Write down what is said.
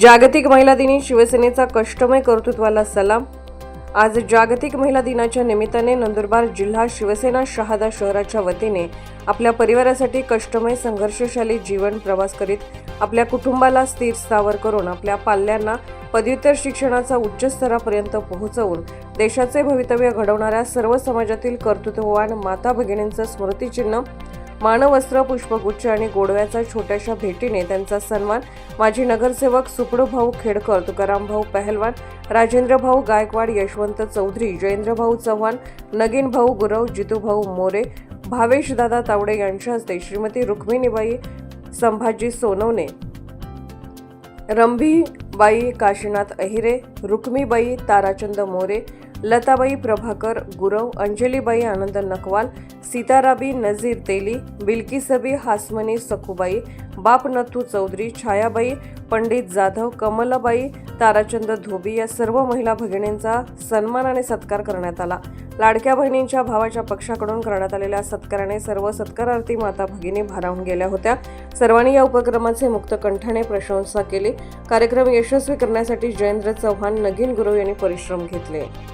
जागतिक महिला दिनी शिवसेनेचा कष्टमय कर्तृत्वाला सलाम. आज जागतिक महिला दिनाच्या निमित्ताने नंदुरबार जिल्हा शिवसेना शहादा शहराच्या वतीने आपल्या परिवारासाठी कष्टमय संघर्षशाली जीवन प्रवास करीत आपल्या कुटुंबाला स्थिर स्थावर करून आपल्या पाल्यांना पदव्युत्तर शिक्षणाचा उच्च स्तरापर्यंत पोहोचवून देशाचे भवितव्य घडवणाऱ्या सर्व समाजातील कर्तृत्ववान माता भगिनींचं स्मृतिचिन्ह मानवस्त्र पुष्पगुच्छ आणि गोडव्याचा छोट्याशा भेटीने त्यांचा सन्मान माजी नगरसेवक सुपडू भाऊ खेडकर तुकारामभाऊ पहलवान राजेंद्रभाऊ गायकवाड यशवंत चौधरी जयेंद्रभाऊ चव्हाण नगीन भाऊ गुरव जितूभाऊ मोरे भावेश दादा तावडे यांच्या हस्ते श्रीमती रुक्मिणीबाई संभाजी सोनवणे बाई काशीनाथ अहिरे रुक्मीबाई ताराचंद मोरे लताबाई प्रभाकर गुरव अंजलीबाई आनंद नकवाल सीताराबी नझीर तेली बिल्किसबी हासमनी सखुबाई बाप नथू चौधरी छायाबाई पंडित जाधव कमलाबाई ताराचंद धोबी या सर्व महिला भगिनींचा सन्मान आणि सत्कार करण्यात आला. लाडक्या बहिणींच्या भावाच्या पक्षाकडून करण्यात आलेल्या सत्काराने सर्व सत्कारार्थी माता भगिनी भारावून गेल्या होत्या. सर्वांनी या उपक्रमाचे मुक्त कंठाने प्रशंसा केली. कार्यक्रम यशस्वी करण्यासाठी जयेंद्र चव्हाण नगीन गुरु यांनी परिश्रम घेतले.